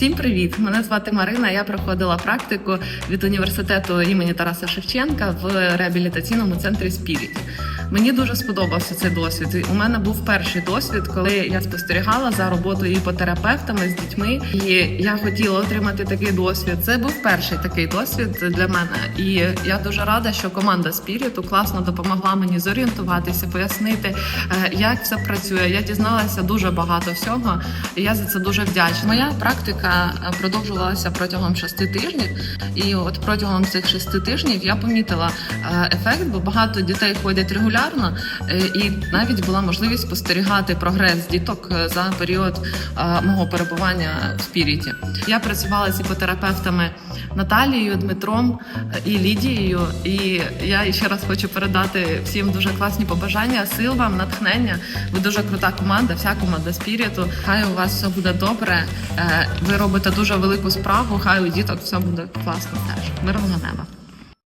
Всім привіт! Мене звати Марина. Я проходила практику від університету імені Тараса Шевченка в реабілітаційному центрі Спіріт. Мені дуже сподобався цей досвід. У мене був перший досвід, коли я спостерігала за роботою іпотерапевтами з дітьми, і я хотіла отримати такий досвід. Це був перший такий досвід для мене. І я дуже рада, що команда Спіріту класно допомогла мені зорієнтуватися, пояснити, е, як це працює. Я дізналася дуже багато всього. і Я за це дуже вдячна. Моя практика е, продовжувалася протягом шести тижнів, і от протягом цих шести тижнів я помітила е, ефект, бо багато дітей ходять регулярно, е, і навіть була можливість спостерігати прогрес діток е, за період е, мого перебування в спіріті. Я працювала з іпотерапевтами Наталією, Дмитром і Лідією. І я ще раз хочу передати всім дуже класні побажання, сил вам, натхнення. Ви дуже крута команда, вся команда спіріту. Хай у вас все буде добре. Ви робите дуже велику справу. Хай у діток все буде класно теж. Мирного неба.